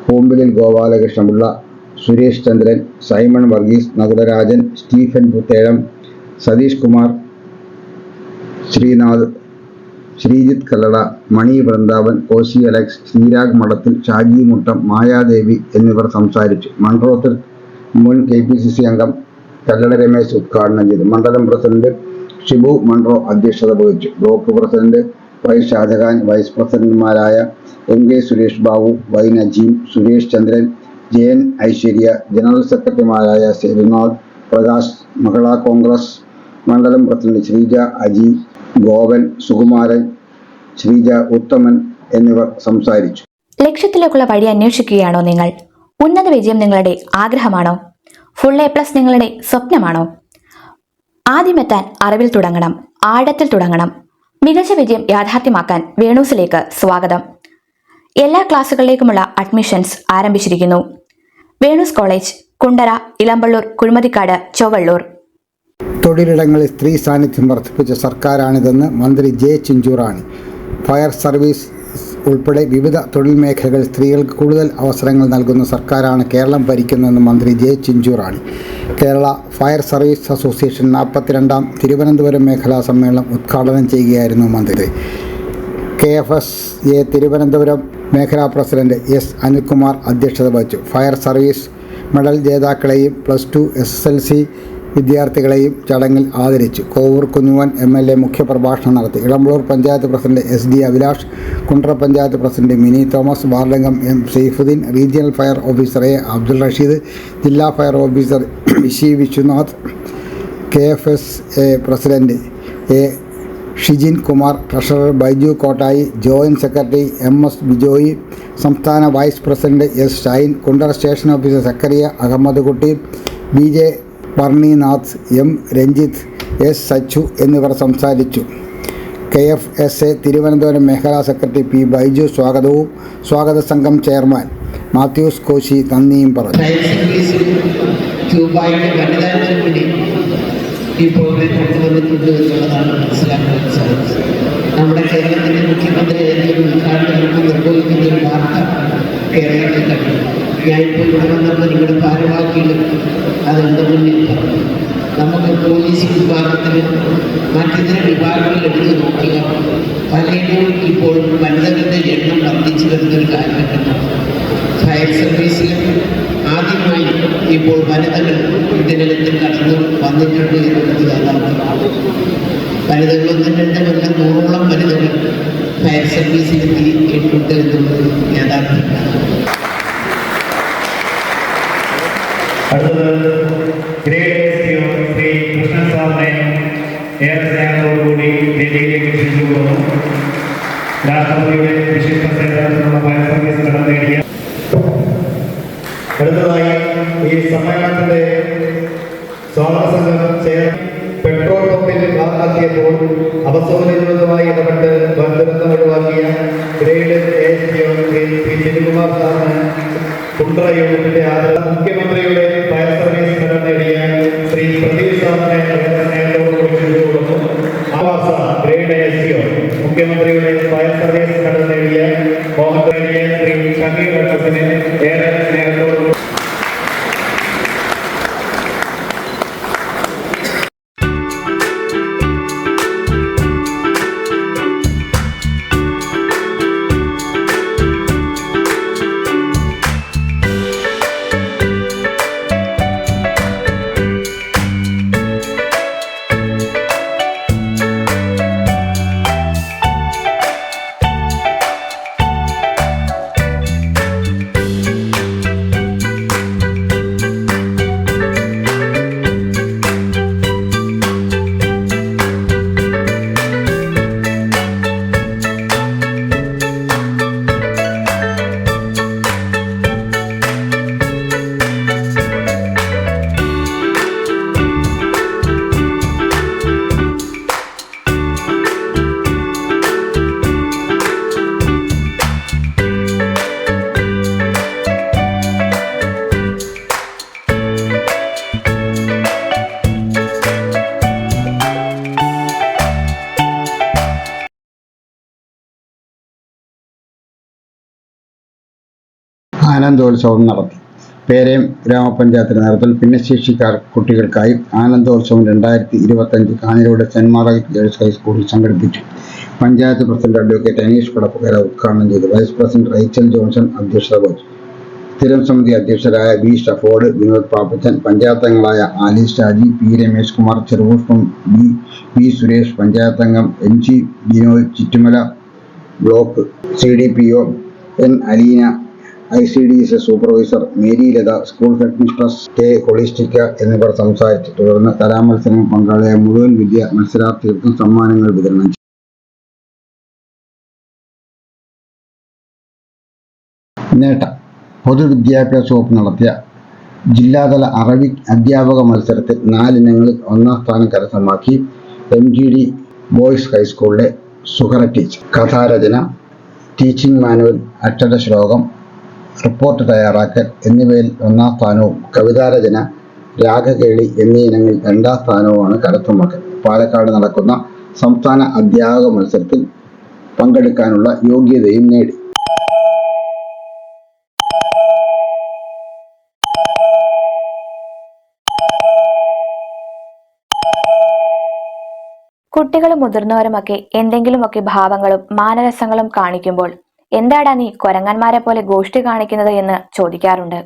S1: കോമ്പിലിൽ Gopalakrishnapillai Suresh Chandran Simon Varghese Nakularajan Stephen Puthezham Satheesh Kumar Sreenath Sreejith Kallada Mani Vrindavan Koshy Alex Sreerag Madathil Shaji Muttam Mayadevi എന്നിവർ സംസാരിച്ചു. മൺറോത്തിൽ മുൻ കെ പി സി സി അംഗം കല്ലട രമേശ് ഉദ്ഘാടനം ചെയ്തു. മണ്ഡലം പ്രസിഡന്റ് ഷിബു മൺറോ അധ്യക്ഷത വഹിച്ചു. Block president Y Shajahan vice പ്രസിഡന്റുമാരായ M K Suresh Babu Y Najeem Suresh Chandran J N Aishwarya general സെക്രട്ടറിമാരായ ശ്രീനാഥ് പ്രകാശ് മഹിളാ കോൺഗ്രസ് മണ്ഡലം പ്രസിഡന്റ് ശ്രീജ അജി ഗോവൻ സുകുമാരൻ ശ്രീജ ഉത്തമൻ എന്നിവർ സംസാരിച്ചു.
S2: ലക്ഷ്യത്തിലേക്കുള്ള വഴി അന്വേഷിക്കുകയാണോ നിങ്ങൾ? ഉന്നത വിജയം നിങ്ങളുടെ ആഗ്രഹമാണോ? ഫുൾ എ പ്ലസ് നിങ്ങളുടെ സ്വപ്നമാണോ? ആദ്യമെത്താൻ അറിവിൽ തുടങ്ങണം ആഴത്തിൽ തുടങ്ങണം. മികച്ച വിജയം യാഥാർത്ഥ്യമാക്കാൻ വേണൂസിലേക്ക് സ്വാഗതം. എല്ലാ ക്ലാസ്സുകളിലേക്കുമുള്ള അഡ്മിഷൻസ് ആരംഭിച്ചിരിക്കുന്നു. വേണൂസ് കോളേജ് കുണ്ടറ ഇളമ്പള്ളൂർ കുഴിമതിക്കാട് ചൊവ്വള്ളൂർ.
S1: തൊഴിലിടങ്ങളിൽ സ്ത്രീ സാന്നിധ്യം വർദ്ധിപ്പിച്ച സർക്കാരാണിതെന്ന് മന്ത്രി ജെ ചിഞ്ചുറാണി. ഫയർ സർവീസ് ഉൾപ്പെടെ വിവിധ തൊഴിൽ മേഖലകളിൽ സ്ത്രീകൾക്ക് കൂടുതൽ അവസരങ്ങൾ നൽകുന്ന സർക്കാരാണ് കേരളം ഭരിക്കുന്നതെന്ന് മന്ത്രി J Chinchurani. Kerala fire service association നാൽപ്പത്തിരണ്ടാം തിരുവനന്തപുരം മേഖലാ സമ്മേളനം ഉദ്ഘാടനം ചെയ്യുകയായിരുന്നു മന്ത്രി. K F S A Thiruvananthapuram മേഖലാ പ്രസിഡന്റ് എസ് അനിൽകുമാർ അധ്യക്ഷത വഹിച്ചു. Fire service medal ജേതാക്കളെയും plus two S S L C വിദ്യാർത്ഥികളെയും ചടങ്ങിൽ ആദരിച്ചു. Kovoor Kunjumon M L A മുഖ്യപ്രഭാഷണം നടത്തി. Elampalloor panchayat president S D Abhilash Kundara panchayat president Mini Thomas വാർഡംഗം M Saifuddin regional fire officer A Abdul Rasheed ജില്ലാ fire officer ഇഷി Viswanath K F S A president A Shijin Kumar treasurer Baiju Kottayi joint secretary M S Bijoy സംസ്ഥാന vice president S Shine Kundara station officer Zakariya Ahammed Kutty B J Barninath M Ranjith S Sachu എന്നിവർ സംസാരിച്ചു. K F S A Thiruvananthapuram മേഖലാ സെക്രട്ടറി പി ബൈജു സ്വാഗതവും സ്വാഗത സംഘം ചെയർമാൻ മാത്യൂസ് കോശി നന്ദിയും പറഞ്ഞു.
S9: കൂടി ഇപ്പോൾ കൊണ്ടുവന്നിട്ടുണ്ട് എന്നുള്ളതാണ് മനസ്സിലാക്കാൻ സാധിച്ചത്. നമ്മുടെ കേരളത്തിന്റെ മുഖ്യമന്ത്രി ഏതെങ്കിലും ഉദ്ഘാടനം നിർവഹിക്കുന്ന ഒരു വാർത്ത കേരളത്തിൽ കണ്ടു. ഞാനിപ്പോൾ ഇവിടെ വന്നപ്പോൾ നിങ്ങളുടെ ഭാരവാഹികളും അതെന്റെ മുന്നിൽ നമുക്ക് പോലീസ് വിഭാഗത്തിലും മറ്റിതര വിഭാഗങ്ങളിൽ എടുത്ത് നോക്കിയാൽ പലയിടവും ഇപ്പോൾ വനിതകളുടെ എണ്ണം വർദ്ധിച്ചു വരുന്നൊരു കാലഘട്ടമാണ് ഫയർ സർവീസിലും ആദ്യമായി ഇപ്പോൾ വനിതകൾ ഇതിനകത്തിൽ കടന്നു വന്നിട്ടുണ്ട് എന്നുള്ളത് യാഥാർത്ഥ്യമാണ് വനിതകളൊന്നും രണ്ടുമല്ല നൂറോളം വനിതകൾ ഫയർ സർവീസിലെത്തി എട്ടുണ്ട് എന്നുള്ളത് യാഥാർത്ഥ്യമാണ്
S10: അടുത്തത് ഗ്രേഡ് ഏറെ സ്നേഹത്തോടുകൂടി വേദിയിലേക്ക് ക്ഷണിച്ചുകൊള്ളുന്നു രാഷ്ട്രപതിയുടെ വിശിഷ്ട സേവനത്തിനുള്ള ഫയർ കടം നേടിയ അടുത്തതായി ഈ സമ്മേളനത്തിന്റെ സ്വാഗത സംഘം പെട്രോൾ പമ്പിൽ ആത്മഹത്യപ്പോൾ അപസ്വനിതമായി ഇടപെട്ട് ബന്ധുബന്ധം ഒഴിവാക്കിയ ഗ്രേഡ് എ പി സാറിന് കുണ്ട്ര യൂണിറ്റിന്റെ ആദരം മുഖ്യമന്ത്രിയുടെ ഫയർ
S1: ആനന്ദോത്സവം നടത്തി. പേരേം ഗ്രാമപഞ്ചായത്തിന്റെ നേതൃത്വത്തിൽ ഭിന്നശേഷിക്കാർ കുട്ടികൾക്കായി ആനന്ദോത്സവം രണ്ടായിരത്തി ഇരുപത്തഞ്ച് കാഞ്ഞിരോട് സെന്റ് മാർഗരറ്റ് ഗേൾസ് ഹൈസ്കൂളിൽ സംഘടിപ്പിച്ചു. പഞ്ചായത്ത് പ്രസിഡന്റ് അഡ്വക്കേറ്റ് അനീഷ് കടപ്പുകര ഉദ്ഘാടനം ചെയ്തു. വൈസ് പ്രസിഡന്റ് റൈച്ചൽ ജോൺസൺ അധ്യക്ഷത വഹിച്ചു. സ്ഥിരം സമിതി അധ്യക്ഷരായ വി ഷഫോർഡ് വിനോദ് പാപ്പച്ചൻ പഞ്ചായത്ത് അംഗങ്ങളായ Alice Shaji P Ramesh Kumar Cherupushpam B P Suresh panchayat അംഗം M G Binoy Chittumala block C D P O N Aleena I C D S supervisor Mary Latha school headmistress K ഹൊളിസ്റ്റിക്ക എന്നിവർ സംസാരിച്ചു. തുടർന്ന് കലാമത്സരങ്ങൾ പങ്കാളിയായ മുഴുവൻ വിദ്യ മത്സരാർത്ഥികൾക്കും സമ്മാനങ്ങൾ വിതരണം ചെയ്തു. നേട്ടം. പൊതുവിദ്യാഭ്യാസ വകുപ്പ് നടത്തിയ ജില്ലാതല അറബിക് അധ്യാപക മത്സരത്തിൽ നാലിനങ്ങളിൽ ഒന്നാം സ്ഥാനം കരസ്ഥമാക്കി എം ജി ഡി ബോയ്സ് ഹൈസ്കൂളിലെ സുഹറ ടീച്ചർ. കഥാരചന ടീച്ചിങ് മാനുവൽ അക്ഷര ശ്ലോകം റിപ്പോർട്ട് തയ്യാറാക്കൽ എന്നിവയിൽ ഒന്നാം സ്ഥാനവും കവിതാരചന രാഗകേളി എന്നീ ഇനങ്ങളിൽ രണ്ടാം സ്ഥാനവുമാണ് കരസ്ഥമാക്കൽ പാലക്കാട് നടക്കുന്ന സംസ്ഥാന അധ്യാപക മത്സരത്തിൽ പങ്കെടുക്കാനുള്ള യോഗ്യതയും നേടി.
S2: കുട്ടികളും മുതിർന്നവരുമൊക്കെ എന്തെങ്കിലുമൊക്കെ ഭാവങ്ങളും മാനരസങ്ങളും കാണിക്കുമ്പോൾ എന്താടാ നീ കുരങ്ങന്മാരെ പോലെ ഗോഷ്ടി കാണിക്കുന്നത് എന്ന് ചോദിക്കാറുണ്ട്.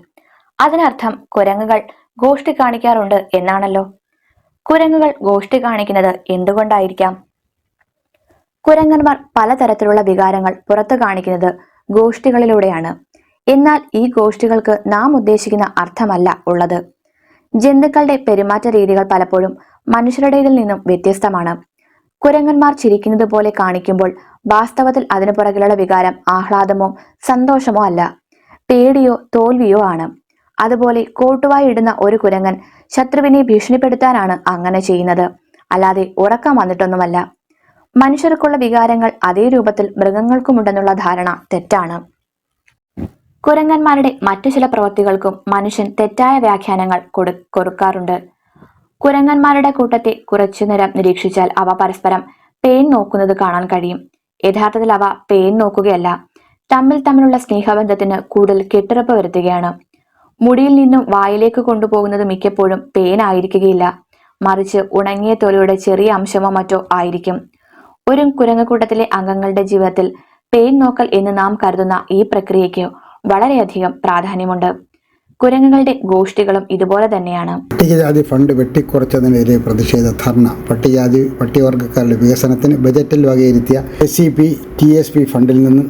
S2: അതിനർത്ഥം കുരങ്ങുകൾ ഗോഷ്ടി കാണിക്കാറുണ്ട് എന്നാണല്ലോ. കുരങ്ങുകൾ ഗോഷ്ടി കാണിക്കുന്നത് എന്തുകൊണ്ടായിരിക്കാം? കുരങ്ങന്മാർ പലതരത്തിലുള്ള വികാരങ്ങൾ പുറത്തു കാണിക്കുന്നത് ഗോഷ്ടികളിലൂടെയാണ്. എന്നാൽ ഈ ഗോഷ്ടികൾക്ക് നാം ഉദ്ദേശിക്കുന്ന അർത്ഥമല്ല ഉള്ളത്. ജന്തുക്കളുടെ പെരുമാറ്റ രീതികൾ പലപ്പോഴും മനുഷ്യരുടേതിൽ നിന്നും വ്യത്യസ്തമാണ്. കുരങ്ങന്മാർ ചിരിക്കുന്നത് പോലെ കാണിക്കുമ്പോൾ വാസ്തവത്തിൽ അതിനു പുറകിലുള്ള വികാരം ആഹ്ലാദമോ സന്തോഷമോ അല്ല. പേടിയോ തോൽവിയോ ആണ്. അതുപോലെ കോട്ടുവായി ഇടുന്ന ഒരു കുരങ്ങൻ ശത്രുവിനെ ഭീഷണിപ്പെടുത്താനാണ് അങ്ങനെ ചെയ്യുന്നത്. അല്ലാതെ ഉറക്കം വന്നിട്ടൊന്നുമല്ല. മനുഷ്യർക്കുള്ള വികാരങ്ങൾ അതേ രൂപത്തിൽ മൃഗങ്ങൾക്കുമുണ്ടെന്നുള്ള ധാരണ തെറ്റാണ്. കുരങ്ങന്മാരുടെ മറ്റു ചില പ്രവൃത്തികൾക്കും മനുഷ്യൻ തെറ്റായ വ്യാഖ്യാനങ്ങൾ കൊടു കൊടുക്കാറുണ്ട്. കുരങ്ങന്മാരുടെ കൂട്ടത്തെ കുറച്ചു നേരം നിരീക്ഷിച്ചാൽ അവ പരസ്പരം പേൻ നോക്കുന്നത് കാണാൻ കഴിയും. യഥാർത്ഥത്തിൽ അവ പേൻ നോക്കുകയല്ല തമ്മിൽ തമ്മിലുള്ള സ്നേഹബന്ധത്തിന് കൂടുതൽ കെട്ടുറപ്പ് വരുത്തുകയാണ്. മുടിയിൽ നിന്നും വായിലേക്ക് കൊണ്ടുപോകുന്നത് മിക്കപ്പോഴും പേൻ ആയിരിക്കുകയില്ല മറിച്ച് ഉണങ്ങിയ തൊലിയുടെ ചെറിയ അംശമോ മറ്റോ ആയിരിക്കും. ഒരു കുരങ്ങക്കൂട്ടത്തിലെ അംഗങ്ങളുടെ ജീവിതത്തിൽ പേൻ നോക്കൽ എന്ന് നാം കരുതുന്ന ഈ പ്രക്രിയയ്ക്ക് വളരെയധികം പ്രാധാന്യമുണ്ട്. കുരങ്ങുകളുടെ ഗോഷ്ഠികളും ഇതുപോലെ തന്നെയാണ്.
S1: പട്ടികജാതി ഫണ്ട് വെട്ടിക്കുറച്ചതിനെതിരെ പ്രതിഷേധ ധർണ. പട്ടികജാതി പട്ടികവർഗക്കാരുടെ വികസനത്തിന് ബജറ്റിൽ വകയിരുത്തിയ S C P T S P ഫണ്ടിൽ നിന്ന്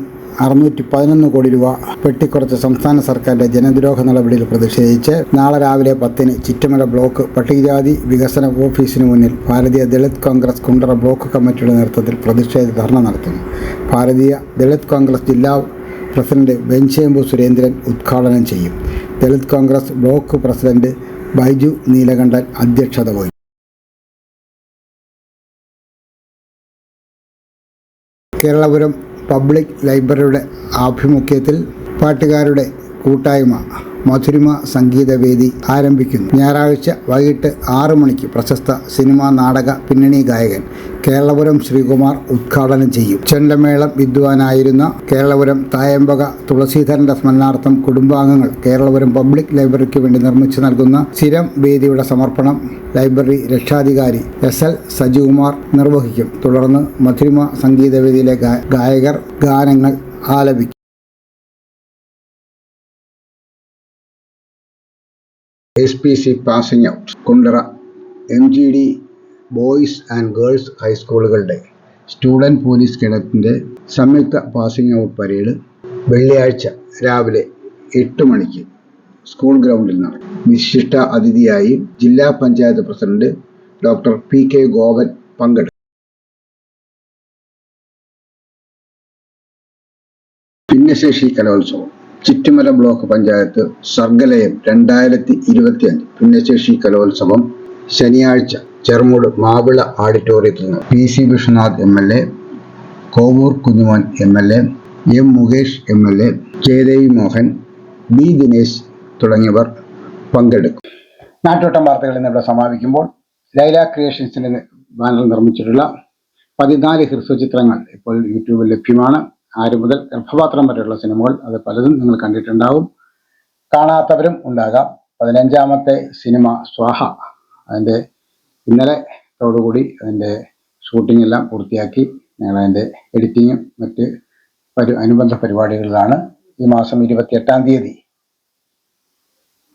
S1: അറുന്നൂറ്റി പതിനൊന്ന് കോടി രൂപ വെട്ടിക്കുറച്ച സംസ്ഥാന സർക്കാരിന്റെ ജനദ്രോഹ നടപടിയിൽ പ്രതിഷേധിച്ച് നാളെ രാവിലെ പത്തിന് ചിറ്റമല ബ്ലോക്ക് പട്ടികജാതി വികസന ഓഫീസിന് മുന്നിൽ ഭാരതീയ ദളിത് കോൺഗ്രസ് കുണ്ടറ ബ്ലോക്ക് കമ്മിറ്റിയുടെ നേതൃത്വത്തിൽ പ്രതിഷേധ ധർണ നടത്തുന്നു. ഭാരതീയ ദളിത് കോൺഗ്രസ് ജില്ലാ പ്രസിഡന്റ് ബെഞ്ചേമ്പു സുരേന്ദ്രൻ ഉദ്ഘാടനം ചെയ്യും. Dalit congress block president Baiju Neelakantan അധ്യക്ഷത വഹിച്ചു. കേരളപുരം പബ്ലിക് ലൈബ്രറിയുടെ ആഭിമുഖ്യത്തിൽ പാട്ടുകാരുടെ കൂട്ടായ്മ മധുരിമ സംഗീതവേദി ആരംഭിക്കുന്നു. ഞായറാഴ്ച വൈകിട്ട് ആറു മണിക്ക് പ്രശസ്ത സിനിമാ നാടക പിന്നണി ഗായകൻ കേരളപുരം ശ്രീകുമാർ ഉദ്ഘാടനം ചെയ്യും. ചെണ്ടമേളം വിദ്വാനായിരുന്ന കേരളപുരം തായമ്പക തുളസീധരന്റെ സ്മരണാർത്ഥം കുടുംബാംഗങ്ങൾ കേരളപുരം പബ്ലിക് ലൈബ്രറിക്ക് വേണ്ടി നിർമ്മിച്ചു നൽകുന്ന സ്ഥിരം വേദിയുടെ സമർപ്പണം ലൈബ്രറി രക്ഷാധികാരി എസ് എൽ സജികുമാർ നിർവഹിക്കും. തുടർന്ന് മധുരിമ സംഗീതവേദിയിലെ ഗായകർ ഗാനങ്ങൾ ആലപിക്കും. P C passing out Kundara M G D boys and girls ഹൈസ്കൂളുകളുടെ student police കേഡറ്റിന്റെ സംയുക്ത പാസിംഗ് ഔട്ട് പരേഡ് വെള്ളിയാഴ്ച രാവിലെ എട്ട് മണിക്ക് സ്കൂൾ ഗ്രൗണ്ടിൽ നടക്കും. വിശിഷ്ട അതിഥിയായി ജില്ലാ panchayat president doctor P K Govan പങ്കെടുക്കും. ഭിന്നശേഷി കലോത്സവം. ചിറ്റുമല ബ്ലോക്ക് പഞ്ചായത്ത് സർഗലയം രണ്ടായിരത്തി ഇരുപത്തി അഞ്ച് ഭിന്നശേഷി കലോത്സവം ശനിയാഴ്ച ചെറുമൂട് മാവിള ഓഡിറ്റോറിയത്തിൽ നിന്ന് P C Vishwanath M L A Kovoor Kunjumon M L A M Mukesh M L A Jayadevi Mohan B Dinesh തുടങ്ങിയവർ പങ്കെടുക്കും. നാട്ടുവട്ടം വാർത്തകൾ എന്നിവിടെ സമാപിക്കുമ്പോൾ ലൈല ക്രിയേഷൻസിന് ബാനർ നിർമ്മിച്ചിട്ടുള്ള പതിനാല് ഹ്രസ്വ ചിത്രങ്ങൾ ഇപ്പോൾ യൂട്യൂബിൽ ലഭ്യമാണ്. ആറ് മുതൽ ഗർഭപാത്രം വരെയുള്ള സിനിമകൾ അത് പലതും നിങ്ങൾ കണ്ടിട്ടുണ്ടാവും. കാണാത്തവരും ഉണ്ടാകാം. പതിനഞ്ചാമത്തെ സിനിമ സ്വാഹ. അതിന്റെ ഇന്നലത്തോടുകൂടി അതിന്റെ ഷൂട്ടിംഗ് എല്ലാം പൂർത്തിയാക്കി. ഞങ്ങൾ അതിന്റെ എഡിറ്റിങ്ങും മറ്റ് പരി അനുബന്ധ പരിപാടികളിലാണ്. ഈ മാസം ഇരുപത്തി എട്ടാം തീയതി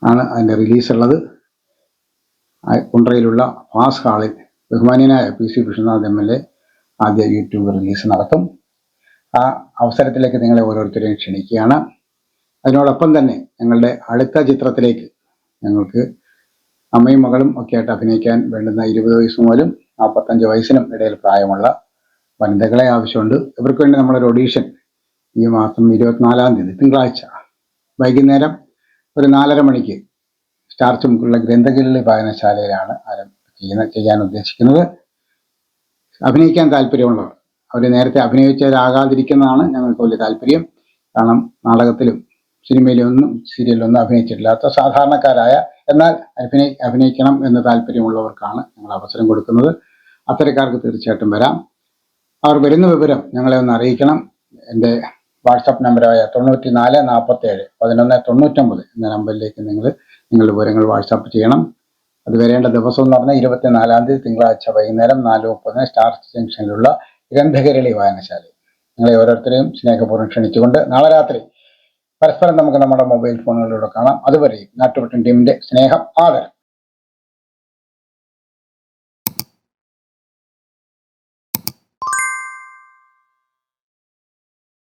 S1: ആണ് അതിന്റെ റിലീസ് ഉള്ളത്. ആ കുണ്ട്രയിലുള്ള ഫാസ് ഹാളിൽ ബഹുമാനീയനായ P C Vishnunath M L A ആദ്യ യൂട്യൂബ് റിലീസ് നടത്തും. ആ അവസരത്തിലേക്ക് നിങ്ങളെ ഓരോരുത്തരെയും ക്ഷണിക്കുകയാണ്. അതിനോടൊപ്പം തന്നെ ഞങ്ങളുടെ അടുത്ത ചിത്രത്തിലേക്ക് ഞങ്ങൾക്ക് അമ്മയും മകളും ഒക്കെ ആയിട്ട് അഭിനയിക്കാൻ വേണ്ടുന്ന ഇരുപത് വയസ്സ് മുതലും നാൽപ്പത്തഞ്ച് വയസ്സിനും ഇടയിൽ പ്രായമുള്ള വനിതകളെ ആവശ്യമുണ്ട്. ഇവർക്ക് വേണ്ടി നമ്മളൊരു ഒഡീഷൻ ഈ മാസം ഇരുപത്തിനാലാം തീയതി തിങ്കളാഴ്ച വൈകുന്നേരം ഒരു നാലര മണിക്ക് സ്റ്റാർ ചുമക്കുള്ള ഗ്രന്ഥകിള്ളി വായനശാലയിലാണ് ആരം ചെയ്യുന്ന ചെയ്യാൻ ഉദ്ദേശിക്കുന്നത്. അഭിനയിക്കാൻ താല്പര്യമുള്ളവർ അവർ നേരത്തെ അഭിനയിച്ചവരാകാതിരിക്കുന്നതാണ് ഞങ്ങൾക്ക് വലിയ താല്പര്യം. കാരണം നാടകത്തിലും സിനിമയിലും ഒന്നും സീരിയലിലും ഒന്നും അഭിനയിച്ചിട്ടില്ലാത്ത സാധാരണക്കാരായ എന്നാൽ അഭിനയി അഭിനയിക്കണം എന്ന് താല്പര്യമുള്ളവർക്കാണ് ഞങ്ങൾ അവസരം കൊടുക്കുന്നത്. അത്തരക്കാർക്ക് തീർച്ചയായിട്ടും വരാം. അവർ വരുന്ന വിവരം ഞങ്ങളെ ഒന്ന് അറിയിക്കണം. എന്റെ വാട്സപ്പ് നമ്പറായ തൊണ്ണൂറ്റി നാല് നാൽപ്പത്തി ഏഴ് പതിനൊന്ന് തൊണ്ണൂറ്റൊമ്പത് എന്ന നമ്പറിലേക്ക് നിങ്ങൾ നിങ്ങളുടെ വിവരങ്ങൾ വാട്സപ്പ് ചെയ്യണം. അത് വരേണ്ട ദിവസം എന്ന് പറഞ്ഞാൽ ഇരുപത്തിനാലാം തീയതി തിങ്കളാഴ്ച വൈകുന്നേരം നാല് മുപ്പതിന് സ്റ്റാർ ജംഗ്ഷനിലുള്ള ഗ്രന്ഥകരളി വായനശാല. നിങ്ങളെ ഓരോരുത്തരെയും സ്നേഹപൂർവം ക്ഷണിച്ചുകൊണ്ട് നാളെ രാത്രി പരസ്പരം നമുക്ക് നമ്മുടെ മൊബൈൽ ഫോണുകളിലൂടെ കാണാം. അതുവരെയും നാട്ടുപട്ടൻ ടീമിന്റെ സ്നേഹം ആദരം.